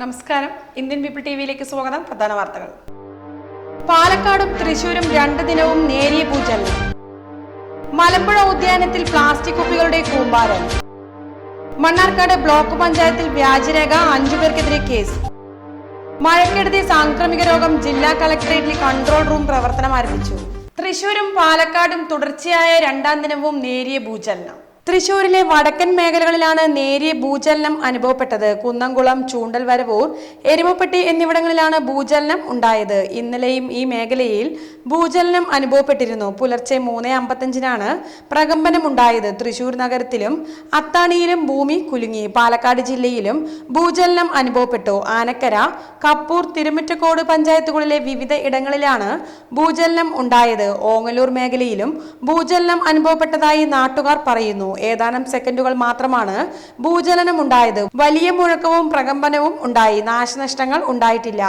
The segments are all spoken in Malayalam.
നമസ്കാരം. ഇന്ത്യൻ പീപ്പിൾ ടി വിയിലേക്ക് സ്വാഗതം. പ്രധാന വാർത്തകൾ. പാലക്കാടും തൃശൂരും രണ്ട് ദിനവും നേരിയ പൂജകൾ മലമ്പുഴ ഉദ്യാനത്തിൽ പ്ലാസ്റ്റിക് കുപ്പികളുടെ കൂമ്പാരം. മണ്ണാർക്കാട് ബ്ലോക്ക് പഞ്ചായത്തിൽ വ്യാജരേഖ അഞ്ചു പേർക്കെതിരെ കേസ്. മഴക്കെടുതി സാംക്രമിക രോഗം ജില്ലാ കളക്ടറേറ്റിൽ കൺട്രോൾ റൂം പ്രവർത്തനം ആരംഭിച്ചു തൃശൂരും പാലക്കാടും തുടർച്ചയായ രണ്ടാം ദിനവും നേരിയ ഭൂചലനം. തൃശൂരിലെ വടക്കൻ മേഖലകളിലാണ് നേരിയ ഭൂചലനം അനുഭവപ്പെട്ടത്. കുന്നംകുളം ചൂണ്ടൽ വരവൂർ എരുമപ്പെട്ടി എന്നിവിടങ്ങളിലാണ് ഭൂചലനം ഉണ്ടായത്. ഇന്നലെയും ഈ മേഖലയിൽ ഭൂചലനം അനുഭവപ്പെട്ടിരുന്നു. പുലർച്ചെ മൂന്ന് അമ്പത്തഞ്ചിനാണ് പ്രകമ്പനം ഉണ്ടായത്. തൃശൂർ നഗരത്തിലും അത്താണിയിലും ഭൂമി കുലുങ്ങി. പാലക്കാട് ജില്ലയിലും ഭൂചലനം അനുഭവപ്പെട്ടു. ആനക്കര കപ്പൂർ തിരുമുറ്റക്കോട് പഞ്ചായത്തുകളിലെ വിവിധ ഇടങ്ങളിലാണ് ഭൂചലനം ഉണ്ടായത്. ഓങ്ങലൂർ മേഖലയിലും ഭൂചലനം അനുഭവപ്പെട്ടതായി നാട്ടുകാർ പറയുന്നു. ഏതാനും സെക്കൻഡുകൾ മാത്രമാണ് ഭൂചലനം ഉണ്ടായത് വലിയ മുഴക്കവും പ്രകമ്പനവും ഉണ്ടായി. നാശനഷ്ടങ്ങൾ ഉണ്ടായിട്ടില്ല.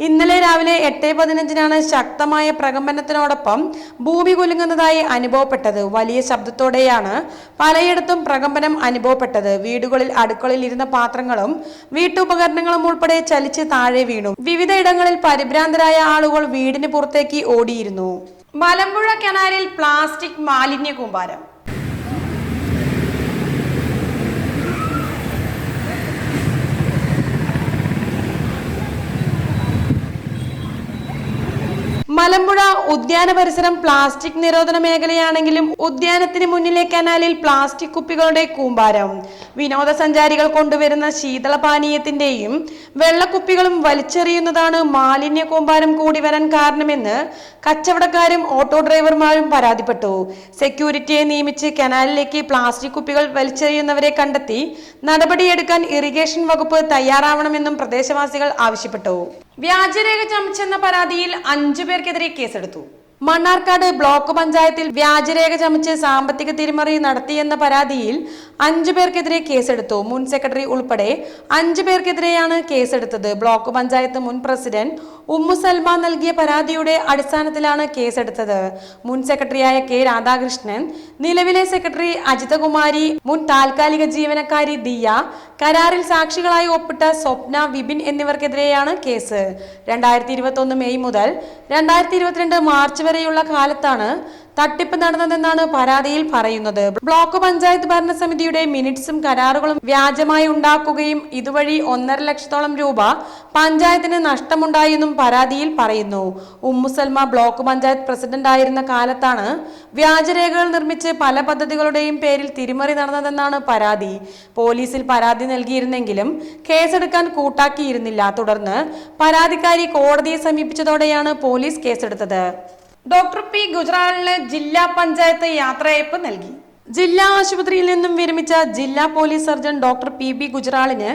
ഇന്നലെ രാവിലെ എട്ട് പതിനഞ്ചിനാണ് ശക്തമായ പ്രകമ്പനത്തിനോടൊപ്പം ഭൂമി കുലുങ്ങുന്നതായി അനുഭവപ്പെട്ടത്. വലിയ ശബ്ദത്തോടെയാണ് പലയിടത്തും പ്രകമ്പനം അനുഭവപ്പെട്ടത്. വീടുകളിൽ അടുക്കളയിൽ ഇരുന്ന പാത്രങ്ങളും വീട്ടുപകരണങ്ങളും ഉൾപ്പെടെ ചലിച്ച് താഴെ വീണു. വിവിധ ഇടങ്ങളിൽ പരിഭ്രാന്തരായ ആളുകൾ വീടിന് പുറത്തേക്ക് ഓടിയിരുന്നു. മലമ്പുഴ കനാലിൽ പ്ലാസ്റ്റിക് മാലിന്യ കൂമ്പാരം. മലമ്പുഴ ഉദ്യാന പരിസരം പ്ലാസ്റ്റിക് നിരോധന മേഖലയാണെങ്കിലും ഉദ്യാനത്തിന് മുന്നിലെ കനാലിൽ പ്ലാസ്റ്റിക് കുപ്പികളുടെ കൂമ്പാരം. വിനോദസഞ്ചാരികൾ കൊണ്ടുവരുന്ന ശീതളപാനീയത്തിന്റെയും വെള്ളക്കുപ്പികളും വലിച്ചെറിയുന്നതാണ് മാലിന്യ കൂമ്പാരം കൂടി വരാൻ കാരണമെന്ന് കച്ചവടക്കാരും ഓട്ടോ ഡ്രൈവർമാരും പരാതിപ്പെട്ടു. സെക്യൂരിറ്റിയെ നിയമിച്ച് കനാലിലേക്ക് പ്ലാസ്റ്റിക് കുപ്പികൾ വലിച്ചെറിയുന്നവരെ കണ്ടെത്തി നടപടിയെടുക്കാൻ ഇറിഗേഷൻ വകുപ്പ് തയ്യാറാവണമെന്നും പ്രദേശവാസികൾ ആവശ്യപ്പെട്ടു. വ്യാജരേഖ ചമച്ചെന്ന പരാതിയിൽ അഞ്ചു പേർക്കെതിരെ കേസെടുത്തു. മണ്ണാർക്കാട് ബ്ലോക്ക് പഞ്ചായത്തിൽ വ്യാജരേഖ ചമച്ച് സാമ്പത്തിക തിരിമറി നടത്തിയെന്ന പരാതിയിൽ അഞ്ചു പേർക്കെതിരെ കേസെടുത്തു. മുൻ സെക്രട്ടറി ഉൾപ്പെടെ അഞ്ചു പേർക്കെതിരെയാണ് കേസെടുത്തത്. ബ്ലോക്ക് പഞ്ചായത്ത് മുൻ പ്രസിഡന്റ് ഉമ്മു സൽമ നൽകിയ പരാതിയുടെ അടിസ്ഥാനത്തിലാണ് കേസെടുത്തത്. മുൻ സെക്രട്ടറിയായ കെ രാധാകൃഷ്ണൻ നിലവിലെ സെക്രട്ടറി അജിതകുമാരി മുൻ താൽക്കാലിക ജീവനക്കാരി ദിയ കരാറിൽ സാക്ഷികളായി ഒപ്പിട്ട സ്വപ്ന വിപിൻ എന്നിവർക്കെതിരെയാണ് കേസ്. രണ്ടായിരത്തി മെയ് മുതൽ രണ്ടായിരത്തി മാർച്ച് വരെയുള്ള കാലത്താണ് തട്ടിപ്പ് നടന്നതെന്നാണ് പരാതിയിൽ പറയുന്നത്. ബ്ലോക്ക് പഞ്ചായത്ത് ഭരണസമിതിയുടെ മിനിറ്റ്സും കരാറുകളും വ്യാജമായി ഉണ്ടാക്കുകയും ഇതുവഴി ഒന്നര ലക്ഷത്തോളം രൂപ പഞ്ചായത്തിന് നഷ്ടമുണ്ടായെന്നും പരാതിയിൽ പറയുന്നു. ഉമ്മുസൽമ ബ്ലോക്ക് പഞ്ചായത്ത് പ്രസിഡന്റ് ആയിരുന്ന കാലത്താണ് വ്യാജരേഖകൾ നിർമ്മിച്ച് പല പദ്ധതികളുടെയും പേരിൽ തിരിമറി നടന്നതെന്നാണ് പരാതി. പോലീസിൽ പരാതി നൽകിയിരുന്നെങ്കിലും കേസെടുക്കാൻ കൂട്ടാക്കിയിരുന്നില്ല. തുടർന്ന് പരാതിക്കാരി കോടതിയെ സമീപിച്ചതോടെയാണ് പോലീസ് കേസെടുത്തത്. ഡോക്ടർ പി ഗുജറാളിന് ജില്ലാ പഞ്ചായത്ത് യാത്രയയപ്പ് നൽകി. ജില്ലാ ആശുപത്രിയിൽ നിന്നും വിരമിച്ച ജില്ലാ police surgeon doctor P B ഗുജറാളിന്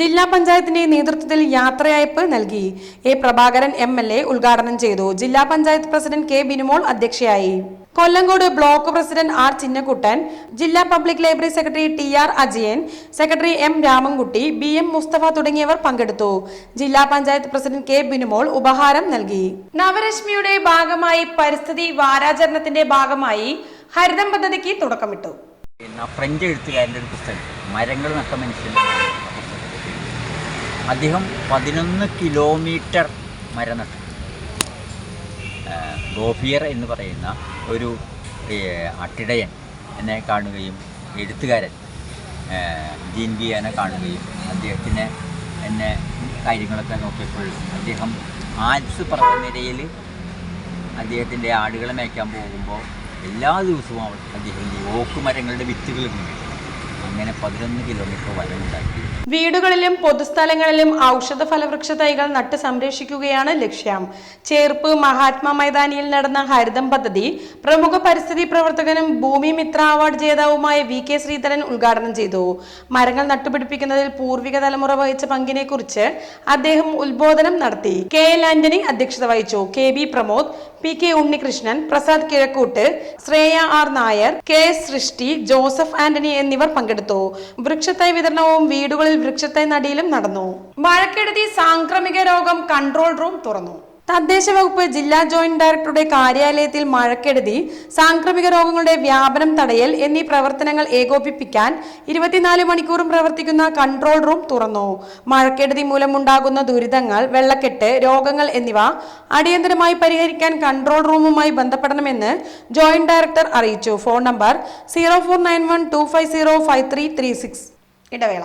ജില്ലാ പഞ്ചായത്തിന്റെ നേതൃത്വത്തിൽ യാത്രയയപ്പ് നൽകി. A Prabhakaran M L A ഉദ്ഘാടനം ചെയ്തു. ജില്ലാ പഞ്ചായത്ത് പ്രസിഡന്റ് കെ ബിനുമോൾ അധ്യക്ഷയായി. Kollengode block president R Chinnakuttan ജില്ലാ public library secretary T R Ajayan secretary M Ramankutty B M Mustafa തുടങ്ങിയവർ പങ്കെടുത്തു. ജില്ലാ പഞ്ചായത്ത് പ്രസിഡന്റ് കെ ബിനുമോൾ ഉപഹാരം നൽകി. നവരശ്മിയുടെ ഭാഗമായി പരിസ്ഥിതി വാരാചരണത്തിന്റെ ഭാഗമായി ഹരിതം പദ്ധതിക്ക് തുടക്കമിട്ടു പിന്നെ ഫ്രഞ്ച് എഴുത്തുകാരന്റെ ഒരു പുസ്തകം മരങ്ങൾ നട്ട മനുഷ്യൻ. അദ്ദേഹം പതിനൊന്ന് കിലോമീറ്റർ മരം നട്ടു ഗോഫിയർ എന്ന് പറയുന്ന ഒരു അട്ടിടയൻ എന്നെ കാണുകയും എഴുത്തുകാരൻ ജീൻ ബിയാനെ കാണുകയും അദ്ദേഹത്തിനെ എന്നെ കാര്യങ്ങളൊക്കെ നോക്കിയപ്പോൾ അദ്ദേഹം ആൽസ് പർവനിരയിൽ അദ്ദേഹത്തിന്റെ ആടുകളെ മേയ്ക്കാൻ പോകുമ്പോൾ എല്ലാ ദിവസവും അദ്ദേഹം ഈ ഓക്ക് മരങ്ങളുടെ വിത്തുകൾ അങ്ങനെ പതിനൊന്ന് കിലോമീറ്റർ വരമുണ്ടാക്കി വീടുകളിലും പൊതുസ്ഥലങ്ങളിലും ഔഷധ ഫലവൃക്ഷ തൈകൾ നട്ട് സംരക്ഷിക്കുകയാണ് ലക്ഷ്യം. ചേർപ്പ് മഹാത്മാ മൈതാനിയിൽ നടന്ന ഹരിതം പദ്ധതി പ്രമുഖ പരിസ്ഥിതി പ്രവർത്തകനും ഭൂമി മിത്ര അവാർഡ് ജേതാവുമായ വി കെ ശ്രീധരൻ ഉദ്ഘാടനം ചെയ്തു. മരങ്ങൾ നട്ടുപിടിപ്പിക്കുന്നതിൽ പൂർവിക തലമുറ വഹിച്ച പങ്കിനെ കുറിച്ച് അദ്ദേഹം ഉദ്ബോധനം നടത്തി. കെ എൽ ആന്റണി അധ്യക്ഷത വഹിച്ചു. K B Pramod P K Unnikrishnan Prasad Kizhakkoottu Shreya R Nair K Srishti Joseph Antony എന്നിവർ പങ്കെടുത്തു. വൃക്ഷത്തൈ വിതരണവും വീടുകളിൽ വൃക്ഷത്തൈ നടിയിലും നടന്നു. മഴക്കെടുതി സാംക്രമിക രോഗം കൺട്രോൾ റൂം തുറന്നു. തദ്ദേശ വകുപ്പ് ജില്ലാ ജോയിന്റ് ഡയറക്ടറുടെ കാര്യാലയത്തിൽ മഴക്കെടുതി സാംക്രമിക രോഗങ്ങളുടെ വ്യാപനം തടയൽ എന്നീ പ്രവർത്തനങ്ങൾ ഏകോപിപ്പിക്കാൻ ഇരുപത്തിനാല് മണിക്കൂറും പ്രവർത്തിക്കുന്ന കൺട്രോൾ റൂം തുറന്നു. മഴക്കെടുതി മൂലമുണ്ടാകുന്ന ദുരിതങ്ങൾ വെള്ളക്കെട്ട് രോഗങ്ങൾ എന്നിവ അടിയന്തരമായി പരിഹരിക്കാൻ കൺട്രോൾ റൂമുമായി ബന്ധപ്പെടണമെന്ന് ജോയിന്റ് ഡയറക്ടർ അറിയിച്ചു. ഫോൺ നമ്പർ സീറോ ഇടവേള.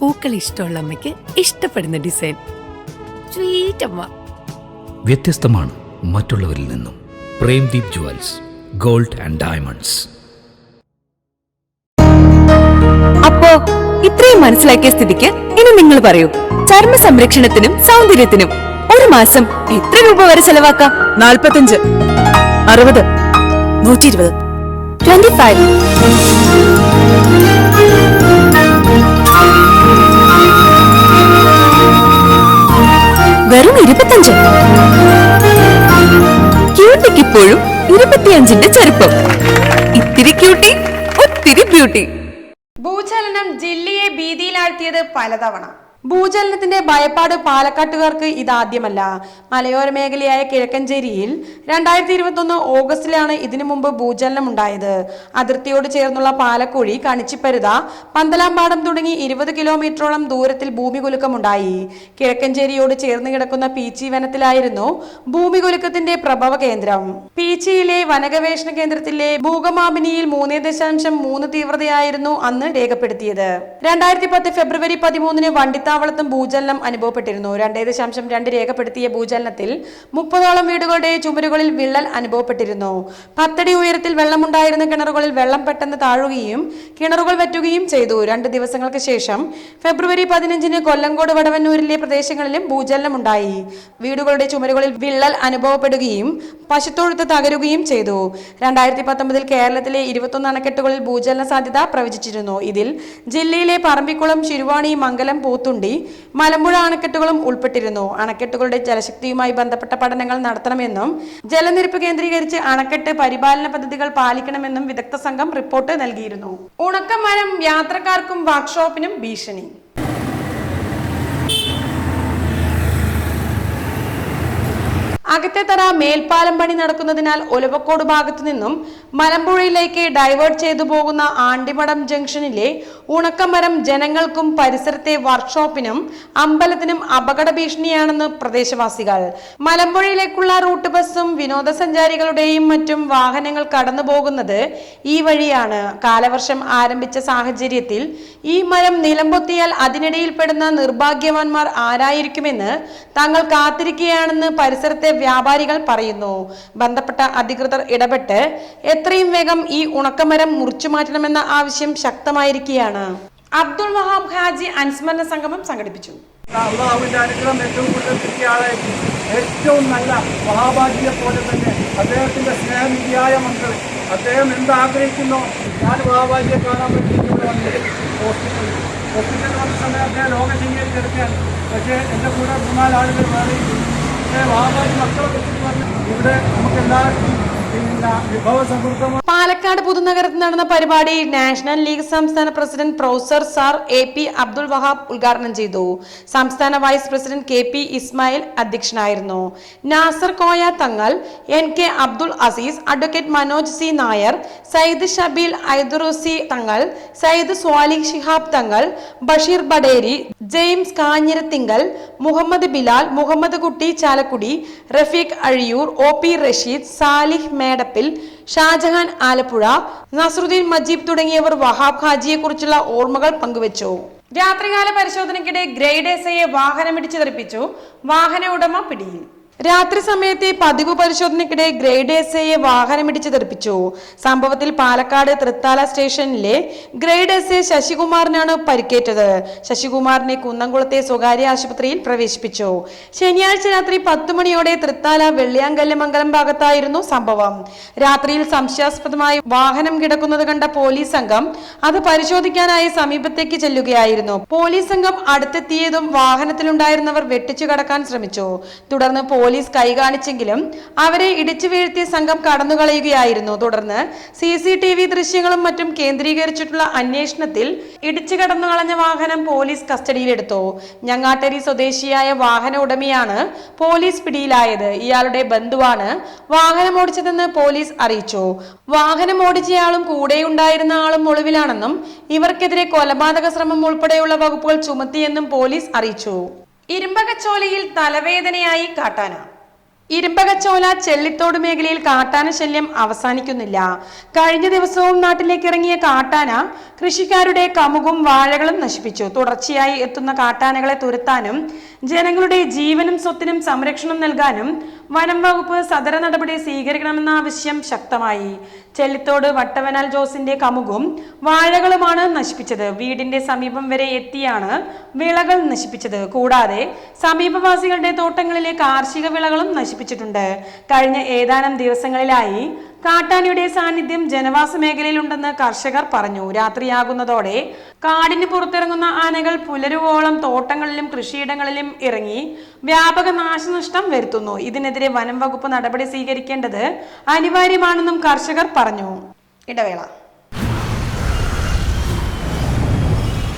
പൂക്കൾ ഇഷ്ടമുള്ള അമ്മയ്ക്ക് ഇഷ്ടപ്പെടുന്ന ഡിസൈൻ. സ്വീറ്റ് അമ്മ. വ്യത്യസ്തമാണ് മറ്റുള്ളവരിൽ നിന്നും. Premdeep jewels gold and diamonds. അപ്പോ ഇത്രയും മനസ്സിലാക്കിയ സ്ഥിതിക്ക് ഇനി നിങ്ങൾ പറയൂ ചർമ്മ സംരക്ഷണത്തിനും സൗന്ദര്യത്തിനും ഒരു മാസം എത്ര രൂപ വരെ ചെലവാക്കാം? നാൽപ്പത്തഞ്ച് അറുപത് നൂറ്റി ഇരുപത് ട്വന്റി ഫൈവ് വെറും ഇരുപത്തഞ്ച്. ക്യൂട്ടിക്ക് ഇപ്പോഴും ഇരുപത്തിയഞ്ചിന്റെ ചെറുപ്പം ഇത്തിരി ക്യൂട്ടി ഒത്തിരി ബ്യൂട്ടി ഭൂചലനം ജില്ലയെ ഭീതിയിലാഴ്ത്തിയത് പലതവണ. ഭൂചലനത്തിന്റെ ഭയപ്പാട് പാലക്കാട്ടുകാർക്ക് ഇതാദ്യമല്ല. മലയോര മേഖലയായ കിഴക്കഞ്ചേരിയിൽ രണ്ടായിരത്തി ഇരുപത്തൊന്ന് ഓഗസ്റ്റിലാണ് ഇതിനു മുമ്പ് ഭൂചലനം ഉണ്ടായത്. അതിർത്തിയോട് ചേർന്നുള്ള പാലക്കുഴി കണിച്ചിപ്പരുത പന്തലാമ്പാടം തുടങ്ങി ഇരുപത് കിലോമീറ്ററോളം ദൂരത്തിൽ ഭൂമികുലുക്കമുണ്ടായി. കിഴക്കഞ്ചേരിയോട് ചേർന്ന് കിടക്കുന്ന പീച്ചി വനത്തിലായിരുന്നു ഭൂമികുലുക്കത്തിന്റെ പ്രഭവ കേന്ദ്രം. പീച്ചിയിലെ വനഗവേഷണ കേന്ദ്രത്തിലെ ഭൂകമാപിനിയിൽ മൂന്ന് ദശാംശം മൂന്ന് തീവ്രതയായിരുന്നു അന്ന് രേഖപ്പെടുത്തിയത്. രണ്ടായിരത്തി പത്ത് ഫെബ്രുവരി പതിമൂന്നിന് വണ്ടിത്താവളത്തും ഭൂചലനം അനുഭവപ്പെട്ടിരുന്നു. രണ്ടേ ദശാംശം രണ്ട് രേഖപ്പെടുത്തിയ ഭൂചലനത്തിൽ മുപ്പതോളം വീടുകളുടെ ചുമരുകളിൽ വിള്ളൽ അനുഭവപ്പെട്ടിരുന്നു. പത്തടി ഉയരത്തിൽ വെള്ളമുണ്ടായിരുന്ന കിണറുകളിൽ വെള്ളം പെട്ടെന്ന് താഴുകയും കിണറുകൾ വറ്റുകയും ചെയ്തു. രണ്ട് ദിവസങ്ങൾക്ക് ശേഷം ഫെബ്രുവരി പതിനഞ്ചിന് കൊല്ലങ്കോട് വടവന്നൂരിലെ പ്രദേശങ്ങളിലും ഭൂചലനം ഉണ്ടായി. വീടുകളുടെ ചുമരുകളിൽ വിള്ളൽ അനുഭവപ്പെടുകയും പശുത്തൊഴുത്ത് തകരുകയും ചെയ്തു. രണ്ടായിരത്തി പത്തൊമ്പതിൽ കേരളത്തിലെ ഇരുപത്തൊന്ന് അണക്കെട്ടുകളിൽ ഭൂചലന സാധ്യത പ്രവചിച്ചിരുന്നു. ഇതിൽ ജില്ലയിലെ പറമ്പിക്കുളം ശിരുവാണി മംഗലം പോത്തുണ്ടി മലമ്പുഴ അണക്കെട്ടുകളും ഉൾപ്പെട്ടിരുന്നു. അണക്കെട്ടുകളുടെ ജലശക്തിയുമായി ബന്ധപ്പെട്ട പഠനങ്ങൾ നടത്തണമെന്നും ജലനിരപ്പ് കേന്ദ്രീകരിച്ച് അണക്കെട്ട് പരിപാലന പദ്ധതികൾ പാലിക്കണമെന്നും വിദഗ്ധ സംഘം റിപ്പോർട്ട് നൽകിയിരുന്നു. ഉണക്കമരം യാത്രക്കാർക്കും വർക്ക്ഷോപ്പിനും ഭീഷണി. അകത്തേത്തറ മേൽപ്പാലം പണി നടക്കുന്നതിനാൽ ഒലവക്കോട് ഭാഗത്തു നിന്നും മലമ്പുഴയിലേക്ക് ഡൈവേർട്ട് ചെയ്തു പോകുന്ന ആണ്ടിമടം ജംഗ്ഷനിലെ ഉണക്കമരം ജനങ്ങൾക്കും പരിസരത്തെ വർക്ക്ഷോപ്പിനും അമ്പലത്തിനും അപകട ഭീഷണിയാണെന്ന് പ്രദേശവാസികൾ. മലമ്പുഴയിലേക്കുള്ള റൂട്ട് ബസ്സും വിനോദസഞ്ചാരികളുടെയും മറ്റും വാഹനങ്ങൾ കടന്നു പോകുന്നത് ഈ വഴിയാണ്. കാലവർഷം ആരംഭിച്ച സാഹചര്യത്തിൽ ഈ മരം നിലംപൊത്തിയാൽ അതിനിടയിൽപ്പെടുന്ന നിർഭാഗ്യവാന്മാർ ആരായിരിക്കുമെന്ന് തങ്ങൾ കാത്തിരിക്കുകയാണെന്ന് പരിസരത്തെ വ്യാപാരികൾ പറയുന്നു. ബന്ധപ്പെട്ട അധികൃതർ ഇടപെട്ട് എത്രയും വേഗം ഈ ഉണക്കമരം മുറിച്ചു മാറ്റണമെന്ന ആവശ്യം ശക്തമായിരിക്കുകയാണ്. അബ്ദുൾ വഹാബ് ഹാജി അനുസ്മരണ സംഗമം സംഘടിപ്പിച്ചു. അള്ളാഹുവിന്റെ അനുഗ്രഹം ഏറ്റവും നല്ല മഹാഭാഗ്യെ പോലെ തന്നെ അദ്ദേഹത്തിന്റെ സ്നേഹനിധിയായ മക്കൾ. അദ്ദേഹം എന്താഗ്രഹിക്കുന്നോ? ഞാൻ മഹാഭാഗ്യെ കാണാൻ വേണ്ടി ഇവിടെ വന്നത് ഹോസ്പിറ്റലിൽ. ഹോസ്പിറ്റലിൽ വന്ന സമയത്ത് അദ്ദേഹം എടുക്കാൻ പക്ഷേ എന്റെ കൂടെ മൂന്നാലാളുകൾ വേറെ പാലക്കാട് പുതുനഗരത്ത് നടന്ന പരിപാടി നാഷണൽ ലീഗ് സംസ്ഥാന president professor sir A P Abdul Wahab ഉദ്ഘാടനം ചെയ്തു. സംസ്ഥാന vice president K P Ismail അധ്യക്ഷനായിരുന്നു. Nasar Koya Thangal N K Abdul Azeez advocate Manoj C Nair Sayyid Shabeel Aidurusi Thangal Sayyid Swalih Shihab Thangal Basheer Baderi James Kanjirathinkal Muhammad Bilal Muhammad Kutty Chalakudy Rafeeq Azhiyur O P Rasheed Salih Medappil Shajahan Alappuzha Nasaruddin Majeeb തുടങ്ങിയവർ വഹാബ് ഹാജിയെ കുറിച്ചുള്ള ഓർമ്മകൾ പങ്കുവച്ചു. രാത്രികാല പരിശോധനയ്ക്കിടെ ഗ്രേഡ് എസ് ഐയെ വാഹനമിടിച്ചു തെറിപ്പിച്ചു വാഹന ഉടമ പിടിയിൽ. രാത്രി സമയത്തെ പതിവ് പരിശോധനയ്ക്കിടെ ഗ്രേഡ് എസ് ഐയെ വാഹനമിടിച്ച് തെറിപ്പിച്ചു. സംഭവത്തിൽ പാലക്കാട് തൃത്താല സ്റ്റേഷനിലെ ഗ്രേഡ് എസ് എ ശശികുമാറിനാണ് പരിക്കേറ്റത്. ശശികുമാറിനെ കുന്നംകുളത്തെ സ്വകാര്യ ആശുപത്രിയിൽ പ്രവേശിപ്പിച്ചു. ശനിയാഴ്ച രാത്രി പത്ത് മണിയോടെ തൃത്താല വെള്ളിയാങ്കല്ല് മംഗലം ഭാഗത്തായിരുന്നു സംഭവം. രാത്രിയിൽ സംശയാസ്പദമായി വാഹനം കിടക്കുന്നത് കണ്ട പോലീസ് സംഘം അത് പരിശോധിക്കാനായി സമീപത്തേക്ക് ചെല്ലുകയായിരുന്നു. പോലീസ് സംഘം അടുത്തെത്തിയതും വാഹനത്തിലുണ്ടായിരുന്നവർ വെട്ടിച്ചു കടക്കാൻ ശ്രമിച്ചു. തുടർന്ന് പോലീസ് കൈകാണിച്ചെങ്കിലും അവരെ ഇടിച്ചു വീഴ്ത്തിയ സംഘം കടന്നുകളയുകയായിരുന്നു. തുടർന്ന് സി സി ടി വി ദൃശ്യങ്ങളും മറ്റും കേന്ദ്രീകരിച്ചിട്ടുള്ള അന്വേഷണത്തിൽ ഇടിച്ചു കടന്നുകളഞ്ഞ വാഹനം പോലീസ് കസ്റ്റഡിയിലെടുത്തു. ഞങ്ങാട്ടരി സ്വദേശിയായ വാഹന ഉടമയാണ് പോലീസ് പിടിയിലായത്. ഇയാളുടെ ബന്ധുവാണ് വാഹനം ഓടിച്ചതെന്ന് പോലീസ് അറിയിച്ചു. വാഹനം ഓടിച്ചയാളും കൂടെയുണ്ടായിരുന്ന ആളും ഒളിവിലാണെന്നും ഇവർക്കെതിരെ കൊലപാതക ശ്രമം ഉൾപ്പെടെയുള്ള വകുപ്പുകൾ ചുമത്തിയെന്നും പോലീസ് അറിയിച്ചു. ഇരുമ്പകച്ചോലയിൽ തലവേദനയായി കാട്ടാന. ഇരുമ്പകച്ചോല ചെള്ളിത്തോട് മേഖലയിൽ കാട്ടാന ശല്യം അവസാനിക്കുന്നില്ല. കഴിഞ്ഞ ദിവസവും നാട്ടിലേക്ക് ഇറങ്ങിയ കാട്ടാന കൃഷിക്കാരുടെ കമുകും വാഴകളും നശിപ്പിച്ചു. തുടർച്ചയായി എത്തുന്ന കാട്ടാനകളെ തുരത്താനും ജനങ്ങളുടെ ജീവനും സ്വത്തിനും സംരക്ഷണം നൽകാനും വനം വകുപ്പ് സദര നടപടി സ്വീകരിക്കണമെന്ന ആവശ്യം ശക്തമായി. ചെല്ലിത്തോട് വട്ടവനാൽ ജോസിന്റെ കമുകും വാഴകളുമാണ് നശിപ്പിച്ചത്. വീടിന്റെ സമീപം വരെ എത്തിയാണ് വിളകൾ നശിപ്പിച്ചത്. കൂടാതെ സമീപവാസികളുടെ തോട്ടങ്ങളിലെ കാർഷിക വിളകളും നശിപ്പിച്ചിട്ടുണ്ട്. കഴിഞ്ഞ ഏതാനും ദിവസങ്ങളിലായി കാട്ടാനയുടെ സാന്നിധ്യം ജനവാസ മേഖലയിലുണ്ടെന്ന് കർഷകർ പറഞ്ഞു. രാത്രിയാകുന്നതോടെ കാടിന് പുറത്തിറങ്ങുന്ന ആനകൾ പുലരുവോളം തോട്ടങ്ങളിലും കൃഷിയിടങ്ങളിലും ഇറങ്ങി വ്യാപക നാശനഷ്ടം വരുത്തുന്നു. ഇതിനെതിരെ വനം വകുപ്പ് നടപടി സ്വീകരിക്കേണ്ടത് അനിവാര്യമാണെന്നും കർഷകർ പറഞ്ഞു. ഇടവേള.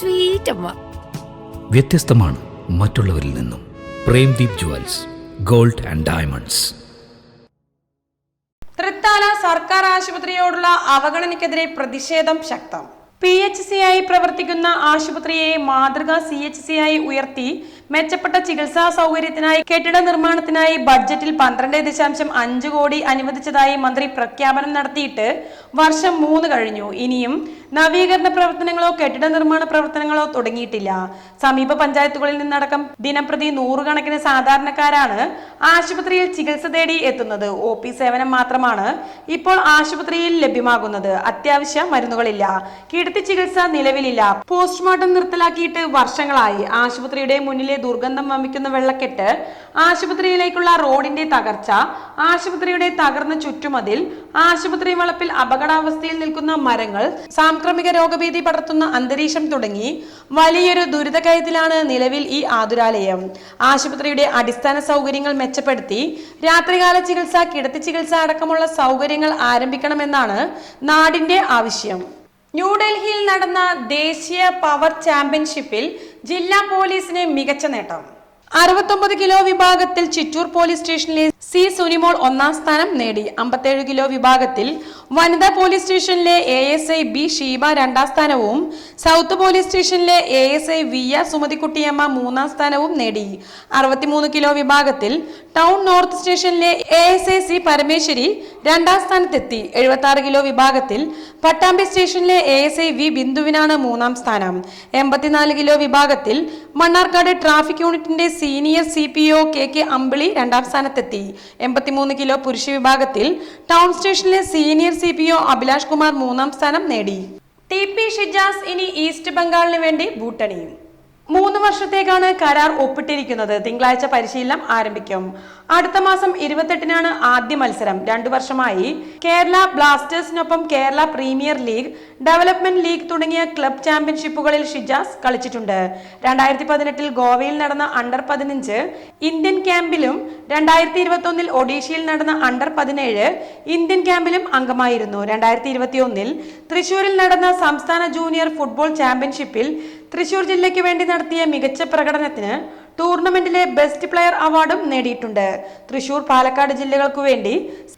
സ്വീറ്റ് അമ്മ വ്യത്യസ്തമാണ് മറ്റുള്ളവരിൽ നിന്നും. Premdeep jewels gold and diamonds. Thrithala സർക്കാർ ആശുപത്രിയോടുള്ള അവഗണനയ്ക്കെതിരെ പ്രതിഷേധം ശക്തം. പി എച്ച് സി ആയി പ്രവർത്തിക്കുന്ന ആശുപത്രിയെ മാതൃകാ സി എച്ച് സി ആയി ഉയർത്തി മെച്ചപ്പെട്ട ചികിത്സാ സൗകര്യത്തിനായി കെട്ടിട നിർമ്മാണത്തിനായി ബഡ്ജറ്റിൽ പന്ത്രണ്ട് ദശാംശം അഞ്ച് കോടി അനുവദിച്ചതായി മന്ത്രി പ്രഖ്യാപനം നടത്തിയിട്ട് വർഷം മൂന്ന് കഴിഞ്ഞു. ഇനിയും നവീകരണ പ്രവർത്തനങ്ങളോ കെട്ടിട നിർമ്മാണ പ്രവർത്തനങ്ങളോ തുടങ്ങിയിട്ടില്ല. സമീപ പഞ്ചായത്തുകളിൽ നിന്നടക്കം ദിനംപ്രതി നൂറുകണക്കിന് സാധാരണക്കാരാണ് ആശുപത്രിയിൽ ചികിത്സ തേടി എത്തുന്നത്. ഒ പി സേവനം മാത്രമാണ് ഇപ്പോൾ ആശുപത്രിയിൽ ലഭ്യമാകുന്നത്. അത്യാവശ്യ മരുന്നുകളില്ല. കിടത്തി ചികിത്സ നിലവിലില്ല. പോസ്റ്റ്മോർട്ടം നിർത്തലാക്കിയിട്ട് വർഷങ്ങളായി. ആശുപത്രിയുടെ മുന്നിലെ ദുർഗന്ധം വമിക്കുന്ന വെള്ളക്കെട്ട് ആശുപത്രിയിലേക്കുള്ള റോഡിന്റെ തകർച്ച ആശുപത്രിയുടെ തകർന്ന ചുറ്റുമതിൽ ആശുപത്രി വളപ്പിൽ അപകടാവസ്ഥയിൽ നിൽക്കുന്ന മരങ്ങൾ സാംക്രമിക രോഗഭീതി പടർത്തുന്ന അന്തരീക്ഷം തുടങ്ങി വലിയൊരു ദുരിതകയത്തിലാണ് നിലവിൽ ഈ ആതുരാലയം. ആശുപത്രിയുടെ അടിസ്ഥാന സൗകര്യങ്ങൾ മെച്ചപ്പെടുത്തി രാത്രികാല ചികിത്സ കിടത്തി ചികിത്സ അടക്കമുള്ള സൗകര്യങ്ങൾ ആരംഭിക്കണമെന്നാണ് നാടിന്റെ ആവശ്യം. ന്യൂഡൽഹിയിൽ നടന്ന ദേശീയ പവർ ചാമ്പ്യൻഷിപ്പിൽ ജില്ലാ പോലീസിന് മികച്ച നേട്ടം. അറുപത്തൊമ്പത് കിലോ വിഭാഗത്തിൽ ചിറ്റൂർ പോലീസ് സ്റ്റേഷനിലെ സി സുനിമോൾ ഒന്നാം സ്ഥാനം നേടി. അമ്പത്തേഴ് കിലോ വിഭാഗത്തിൽ വനിതാ പോലീസ് സ്റ്റേഷനിലെ A S I B Sheeba രണ്ടാം സ്ഥാനവും സൗത്ത് പോലീസ് സ്റ്റേഷനിലെ A S I V R Sumathikuttyamma മൂന്നാം സ്ഥാനവും നേടി. അറുപത്തിമൂന്ന് കിലോ വിഭാഗത്തിൽ ടൗൺ നോർത്ത് സ്റ്റേഷനിലെ A S I C Parameswari രണ്ടാം സ്ഥാനത്തെത്തി. എഴുപത്തി കിലോ വിഭാഗത്തിൽ പട്ടാമ്പി സ്റ്റേഷനിലെ എ എസ് ഐ വി ബിന്ദുവിനാണ് മൂന്നാം സ്ഥാനം. എൺപത്തിനാല് കിലോ വിഭാഗത്തിൽ മണ്ണാർക്കാട് ട്രാഫിക് യൂണിറ്റിന്റെ senior C P O K K Ambili രണ്ടാം സ്ഥാനത്തെത്തി. എൺപത്തിമൂന്ന് കിലോ പുരുഷ വിഭാഗത്തിൽ ടൗൺ സ്റ്റേഷനിലെ senior C P O Abhilash Kumar മൂന്നാം സ്ഥാനം നേടി. ടി പി ഷിജാസ് ഇനി ഈസ്റ്റ് ബംഗാളിന് വേണ്ടി ബൂട്ടണിയും മൂന്ന് വർഷത്തേക്കാണ് കരാർ ഒപ്പിട്ടിരിക്കുന്നത്. തിങ്കളാഴ്ച പരിശീലനം ആരംഭിക്കും. അടുത്ത മാസം ഇരുപത്തെട്ടിനാണ് ആദ്യ മത്സരം. രണ്ടു വർഷമായി Kerala ബ്ലാസ്റ്റേഴ്സിനൊപ്പം Kerala premier league development league തുടങ്ങിയ ക്ലബ് ചാമ്പ്യൻഷിപ്പുകളിൽ ഷിജാസ് കളിച്ചിട്ടുണ്ട്. രണ്ടായിരത്തി പതിനെട്ടിൽ ഗോവയിൽ നടന്ന അണ്ടർ പതിനഞ്ച് ഇന്ത്യൻ ക്യാമ്പിലും രണ്ടായിരത്തി ഇരുപത്തി ഒഡീഷയിൽ നടന്ന അണ്ടർ പതിനേഴ് ഇന്ത്യൻ ക്യാമ്പിലും അംഗമായിരുന്നു. രണ്ടായിരത്തി ഇരുപത്തി ഒന്നിൽ തൃശൂരിൽ നടന്ന സംസ്ഥാന ജൂനിയർ ഫുട്ബോൾ ചാമ്പ്യൻഷിപ്പിൽ തൃശൂർ ജില്ലയ്ക്ക് വേണ്ടി നടത്തിയ മികച്ച പ്രകടനത്തിന് ടൂർണമെന്റിലെ ബെസ്റ്റ് പ്ലെയർ അവാർഡും നേടിയിട്ടുണ്ട്. തൃശൂർ പാലക്കാട് ജില്ലകൾക്കു വേണ്ടി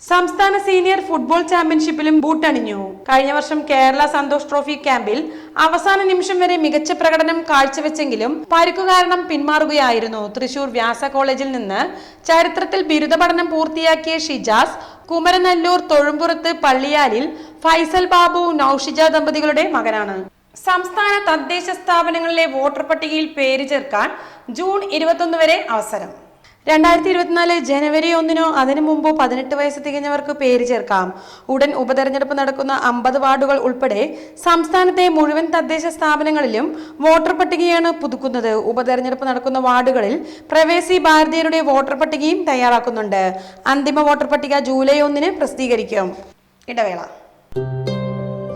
സംസ്ഥാന സീനിയർ ഫുട്ബോൾ ചാമ്പ്യൻഷിപ്പിലും ബൂട്ടണിഞ്ഞു. കഴിഞ്ഞ വർഷം കേരള സന്തോഷ് ട്രോഫി ക്യാമ്പിൽ അവസാന നിമിഷം വരെ മികച്ച പ്രകടനം കാഴ്ചവെച്ചെങ്കിലും പരിക്കു കാരണം പിന്മാറുകയായിരുന്നു. തൃശൂർ വ്യാസ കോളേജിൽ നിന്ന് ചരിത്രത്തിൽ ബിരുദ പഠനം പൂർത്തിയാക്കിയ ഷിജാസ് കുമരനല്ലൂർ തൊഴുമ്പുറത്ത് പള്ളിയാലിൽ ഫൈസൽ ബാബു നൌഷിജ ദമ്പതികളുടെ മകനാണ്. സംസ്ഥാന തദ്ദേശ സ്ഥാപനങ്ങളിലെ വോട്ടർ പട്ടികയിൽ പേര് ചേർക്കാൻ ജൂൺ ഇരുപത്തൊന്ന് വരെ അവസരം. രണ്ടായിരത്തി ഇരുപത്തിനാല് ജനുവരി ഒന്നിനോ അതിനു മുമ്പോ പതിനെട്ട് വയസ്സ് തികഞ്ഞവർക്ക് പേര് ചേർക്കാം. ഉടൻ ഉപതെരഞ്ഞെടുപ്പ് നടക്കുന്ന അമ്പത് വാർഡുകൾ ഉൾപ്പെടെ സംസ്ഥാനത്തെ മുഴുവൻ തദ്ദേശ സ്ഥാപനങ്ങളിലും വോട്ടർ പട്ടികയാണ് പുതുക്കുന്നത്. ഉപതെരഞ്ഞെടുപ്പ് നടക്കുന്ന വാർഡുകളിൽ പ്രവേശി ഭാരതീയരുടെ വോട്ടർ പട്ടികയും തയ്യാറാക്കുന്നുണ്ട്. അന്തിമ വോട്ടർ പട്ടിക ജൂലൈ ഒന്നിന് പ്രസിദ്ധീകരിക്കും. ഇടവേള.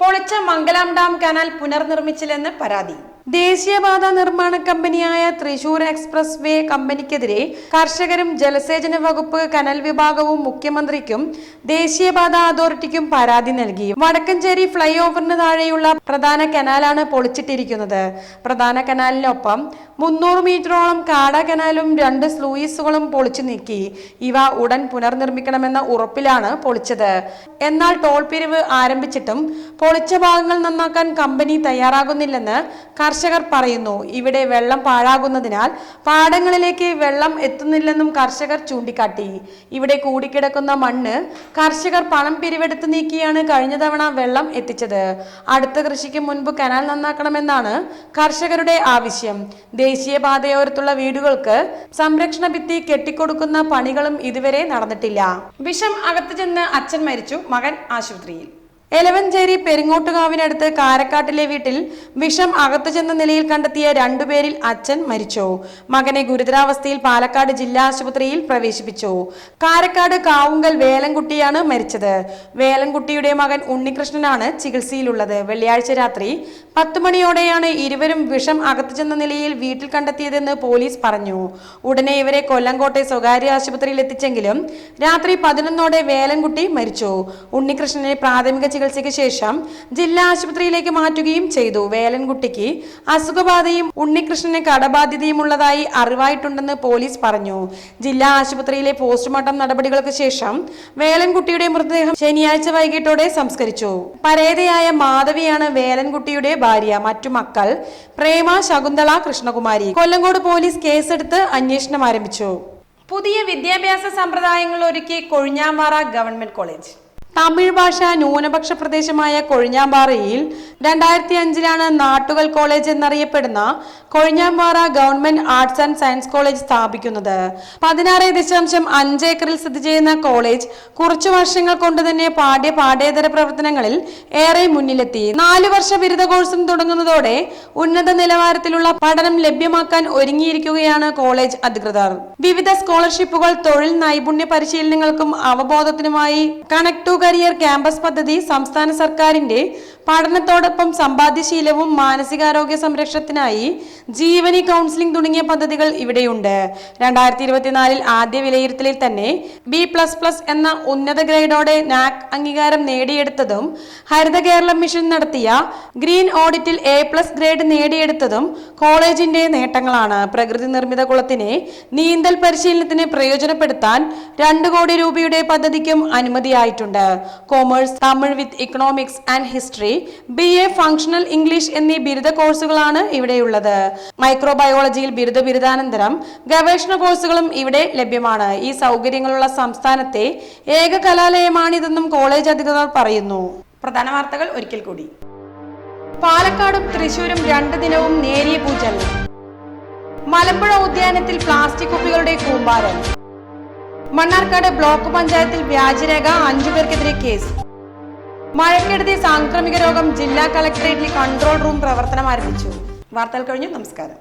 പൊളിച്ച മംഗലാം ഡാം കനാൽ പുനർനിർമ്മിച്ചില്ലെന്ന് പരാതി. ദേശീയപാത നിർമ്മാണ കമ്പനിയായ തൃശൂർ എക്സ്പ്രസ് വേ കമ്പനിക്കെതിരെ കർഷകരും ജലസേചന വകുപ്പ് കനൽ വിഭാഗവും മുഖ്യമന്ത്രിക്കും ദേശീയപാത അതോറിറ്റിക്കും പരാതി നൽകി. വടക്കഞ്ചേരി ഫ്ലൈ ഓവറിന് താഴെയുള്ള പ്രധാന കനാലാണ് പൊളിച്ചിട്ടിരിക്കുന്നത്. പ്രധാന കനാലിനൊപ്പം മുന്നൂറ് മീറ്ററോളം കാട കനാലും രണ്ട് സ്ലൂയിസുകളും പൊളിച്ചു നീക്കി. ഇവ ഉടൻ പുനർനിർമ്മിക്കണമെന്ന ഉറപ്പിലാണ് പൊളിച്ചത്. എന്നാൽ ടോൾ പിരിവ് ആരംഭിച്ചിട്ടും പൊളിച്ച ഭാഗങ്ങൾ നന്നാക്കാൻ കമ്പനി തയ്യാറാകുന്നില്ലെന്ന് കർഷകർ പറയുന്നു ഇവിടെ വെള്ളം പാഴാകുന്നതിനാൽ പാടങ്ങളിലേക്ക് വെള്ളം എത്തുന്നില്ലെന്നും കർഷകർ ചൂണ്ടിക്കാട്ടി. ഇവിടെ കൂടിക്കിടക്കുന്ന മണ്ണ് കർഷകർ പണം പിരിവെടുത്ത് നീക്കിയാണ് കഴിഞ്ഞ തവണ വെള്ളം എത്തിച്ചത്. അടുത്ത കൃഷിക്ക് മുൻപ് കനാൽ നന്നാക്കണമെന്നാണ് കർഷകരുടെ ആവശ്യം. ദേശീയപാതയോരത്തുള്ള വീടുകൾക്ക് സംരക്ഷണ ഭിത്തി കെട്ടിക്കൊടുക്കുന്ന പണികളും ഇതുവരെ നടന്നിട്ടില്ല. വിഷം അകത്തു ചെന്ന് അച്ഛൻ മരിച്ചു മകൻ ആശുപത്രിയിൽ. എലവഞ്ചേരി പെരിങ്ങോട്ടുകാവിനടുത്ത് കാരക്കാട്ടിലെ വീട്ടിൽ വിഷം അകത്തു ചെന്ന നിലയിൽ കണ്ടെത്തിയ രണ്ടുപേരിൽ അച്ഛൻ മരിച്ചു. മകനെ ഗുരുതരാവസ്ഥയിൽ പാലക്കാട് ജില്ലാ ആശുപത്രിയിൽ പ്രവേശിപ്പിച്ചു. കാരക്കാട് കാവുങ്കൽ വേലൻകുട്ടിയാണ് മരിച്ചത്. വേലൻകുട്ടിയുടെ മകൻ ഉണ്ണികൃഷ്ണനാണ് ചികിത്സയിലുള്ളത്. വെള്ളിയാഴ്ച രാത്രി പത്ത് മണിയോടെയാണ് ഇരുവരും വിഷം അകത്തു ചെന്ന നിലയിൽ വീട്ടിൽ കണ്ടെത്തിയതെന്ന് പോലീസ് പറഞ്ഞു. ഉടനെ ഇവരെ കൊല്ലങ്കോട്ടെ സ്വകാര്യ ആശുപത്രിയിൽ എത്തിച്ചെങ്കിലും രാത്രി പതിനൊന്നോടെ വേലൻകുട്ടി മരിച്ചു. ഉണ്ണികൃഷ്ണനെ പ്രാഥമിക ചികിത്സയ്ക്ക് ശേഷം ജില്ലാ ആശുപത്രിയിലേക്ക് മാറ്റുകയും ചെയ്തു. വേലൻകുട്ടിക്ക് അസുഖബാധയും ഉണ്ണികൃഷ്ണന് കടബാധ്യതയും ഉള്ളതായി അറിവായിട്ടുണ്ടെന്ന് പോലീസ് പറഞ്ഞു. ജില്ലാ ആശുപത്രിയിലെ പോസ്റ്റ്മോർട്ടം നടപടികൾക്ക് ശേഷം വേലൻകുട്ടിയുടെ മൃതദേഹം ശനിയാഴ്ച വൈകിട്ടോടെ സംസ്കരിച്ചു. പരേതയായ മാധവിയാണ് വേലൻകുട്ടിയുടെ ഭാര്യ. മറ്റു മക്കൾ പ്രേമ ശകുന്തള കൃഷ്ണകുമാരി. കൊല്ലങ്കോട് പോലീസ് കേസെടുത്ത് അന്വേഷണം ആരംഭിച്ചു. പുതിയ വിദ്യാഭ്യാസ സമ്പ്രദായങ്ങൾ ഒരുക്കി കൊഴിഞ്ഞാമ്പാറ ഗവൺമെന്റ് കോളേജ്. തമിഴ് ഭാഷ ന്യൂനപക്ഷ പ്രദേശമായ കൊഴിഞ്ഞാമ്പാറയിൽ രണ്ടായിരത്തി അഞ്ചിലാണ് നാട്ടുകൽ കോളേജ് എന്നറിയപ്പെടുന്ന Kozhinjampara government arts and science college സ്ഥാപിക്കുന്നത്. പതിനാറ് ദശാംശം അഞ്ച് ഏക്കറിൽ സ്ഥിതി ചെയ്യുന്ന കോളേജ് കുറച്ചു വർഷങ്ങൾ കൊണ്ട് തന്നെ പാഠ്യ പാഠ്യേതര പ്രവർത്തനങ്ങളിൽ ഏറെ മുന്നിലെത്തി. നാലു വർഷ ബിരുദ കോഴ്സും തുടങ്ങുന്നതോടെ ഉന്നത നിലവാരത്തിലുള്ള പഠനം ലഭ്യമാക്കാൻ ഒരുങ്ങിയിരിക്കുകയാണ് കോളേജ് അധികൃതർ. വിവിധ സ്കോളർഷിപ്പുകൾ തൊഴിൽ നൈപുണ്യ പരിശീലനങ്ങൾക്കും അവബോധത്തിനുമായി കണക്ട് ടു കരിയർ ക്യാമ്പസ് പദ്ധതി സംസ്ഥാന സർക്കാരിന്റെ പഠനത്തോടൊപ്പം സമ്പാദ്യശീലവും മാനസികാരോഗ്യ സംരക്ഷണത്തിനായി ജീവനി കൗൺസിലിംഗ് തുടങ്ങിയ പദ്ധതികൾ ഇവിടെയുണ്ട്. രണ്ടായിരത്തി ഇരുപത്തിനാലിൽ ആദ്യ വിലയിരുത്തലിൽ തന്നെ ബി പ്ലസ് പ്ലസ് എന്ന ഉന്നത ഗ്രേഡോടെ നാക് അംഗീകാരം നേടിയെടുത്തതും ഹരിത കേരളം മിഷൻ നടത്തിയ ഗ്രീൻ ഓഡിറ്റിൽ എ പ്ലസ് ഗ്രേഡ് നേടിയെടുത്തതും കോളേജിന്റെ നേട്ടങ്ങളാണ്. പ്രകൃതി നിർമ്മിത കുളത്തിനെ നീന്തൽ പരിശീലനത്തിന് പ്രയോജനപ്പെടുത്താൻ രണ്ട് കോടി രൂപയുടെ പദ്ധതിക്കും അനുമതിയായിട്ടുണ്ട്. Commerce Tamil with economics and history B A functional English എന്നീ ബിരുദ കോഴ്സുകളാണ് ഇവിടെയുള്ളത്. മൈക്രോബയോളജിയിൽ ബിരുദ ബിരുദാനന്തരം ഗവേഷണ കോഴ്സുകളും ഇവിടെ ലഭ്യമാണ്. ഈ സൗകര്യങ്ങളുള്ള സംസ്ഥാനത്തെ ഏക കലാലയമാണിതെന്നും കോളേജ് അധികൃതർ പറയുന്നു. പ്രധാന വാർത്തകൾ ഒരിക്കൽ കൂടി. പാലക്കാടും തൃശൂരും രണ്ട് ദിനവും നേരിയ പൂജ. മലമ്പുഴ ഉദ്യാനത്തിൽ പ്ലാസ്റ്റിക് കുപ്പികളുടെ കൂമ്പാരം. മണ്ണാർക്കാട് ബ്ലോക്ക് പഞ്ചായത്തിൽ വ്യാജരേഖ അഞ്ചു പേർക്കെതിരെ കേസ്. മഴക്കെടുതി സാംക്രമിക രോഗം ജില്ലാ കളക്ടറേറ്റിൽ കൺട്രോൾ റൂം പ്രവർത്തനം ആരംഭിച്ചു. വാർത്തകൾ കഴിഞ്ഞു. നമസ്കാരം.